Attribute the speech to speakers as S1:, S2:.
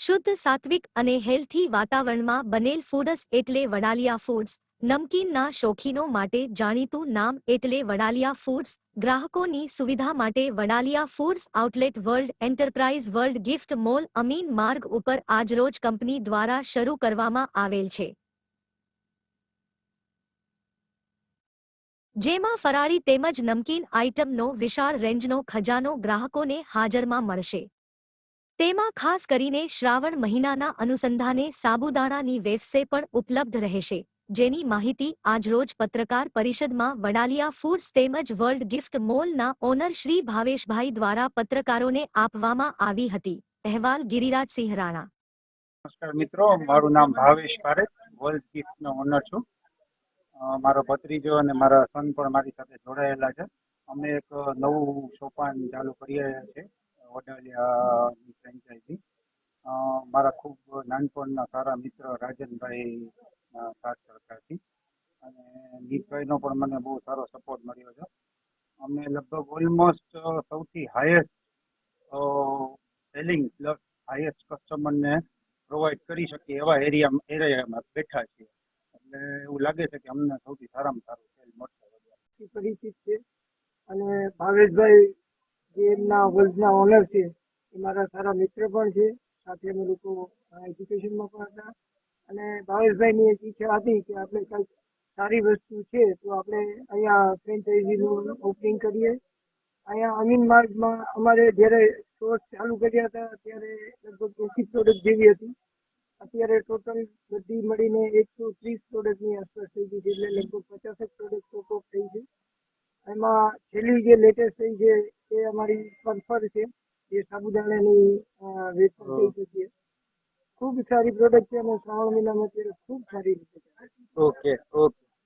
S1: શુદ્ધ સાત્વિક અને હેલ્થી વાતાવરણમાં બનેલ ફૂડસ એટલે વડાલિયા ફૂડ્સ, નમકીનના શોખીનો માટે જાણીતું નામ એટલે વડાલિયા ફૂડ્સ, ગ્રાહકોની સુવિધા માટે Vadalia foods outlet world enterprise world gift mall Amin Marg ઉપર આજરોજ કંપની દ્વારા શરૂ કરવામાં આવેલ છે. જેમાં ફરાળી તેમજ નમકીન આઇટમનો વિશાળ રેન્જનો ખજાનો ગ્રાહકોને હાજરમાં મળશે. તેમાં ખાસ કરીને શ્રાવણ મહિનાના અનુસંધાને સાબુદાણાની વેફસે પણ ઉપલબ્ધ રહેશે, જેની માહિતી આજરોજ પત્રકાર પરિષદમાં વડાલિયા ફૂડ્સ તેમજ વર્લ્ડ ગિફ્ટ મોલના ઓનર શ્રી ભાવેશભાઈ દ્વારા પત્રકારોને આપવામાં આવી હતી. અહેવાલ ગિરિરાજસિંહ રાણા.
S2: નમસ્કાર મિત્રો, મારું નામ ભાવેશ પારેખ, વર્લ્ડ ગિફ્ટનો ઓનર છું. મારો ભત્રીજો અને મારા સન પણ મારી સાથે જોડાયેલા છે. અમે એક નવું સોપાન ચાલુ કરી રહ્યા છે વડાલિયાની ફ્રેન્ચાઇઝી મારા ખૂબ નાનપણના સારા મિત્ર રાજનભાઈ સાથ સરકારથી. અને નીતભાઈનો પણ મને બહુ સારો સપોર્ટ મળ્યો છે. અમે લગભગ ઓલમોસ્ટ સૌથી હાઈએસ્ટ સેલિંગ પ્લસ હાઈએસ્ટ કસ્ટમરને પ્રોવાઈડ કરી શકીએ એવા એરિયા એરિયામાં બેઠા છીએ. એટલે એવું લાગે છે કે અમને સૌથી સારામાં સારું સેલ મળશે.
S3: પરિચિત છે. અને ભાવેશભાઈ જે એમના વર્લ્ડના ઓનર છે, એ મારા સારા મિત્ર પણ છે. સાથે અમે લોકો એજ્યુકેશનમાં પણ હતા. અને ભાવેશભાઈની એક ઈચ્છા હતી કે આપણે કંઈક સારી વસ્તુ છે, તો આપણે અહીંયા ફ્રેન્ચાઇઝીનું ઓપનિંગ કરીએ. અહીંયા અમીન માર્ગમાં અમારે જ્યારે સ્ટોર્સ ચાલુ કર્યા હતા, ત્યારે લગભગ એસી પ્રોડક્ટ જેવી હતી. અત્યારે ટોટલ બધી મળીને એકસો ત્રીસ પ્રોડક્ટની આસપાસ થઈ ગઈ છે, એટલે લગભગ પચાસેક પ્રોડક્ટ સ્ટોક થઈ છે. એમાં છેલ્લી જે લેટેસ્ટ થઈ છે એ અમારી સ્પોન્સર છે. જે સાબુદાણાની વેચણ થઈ ચૂકી છે. ખૂબ સારી પ્રોડક્ટ છે અને શ્રાવણ મહિનામાં અત્યારે ખૂબ સારી રીતે
S2: ઓકે ઓકે.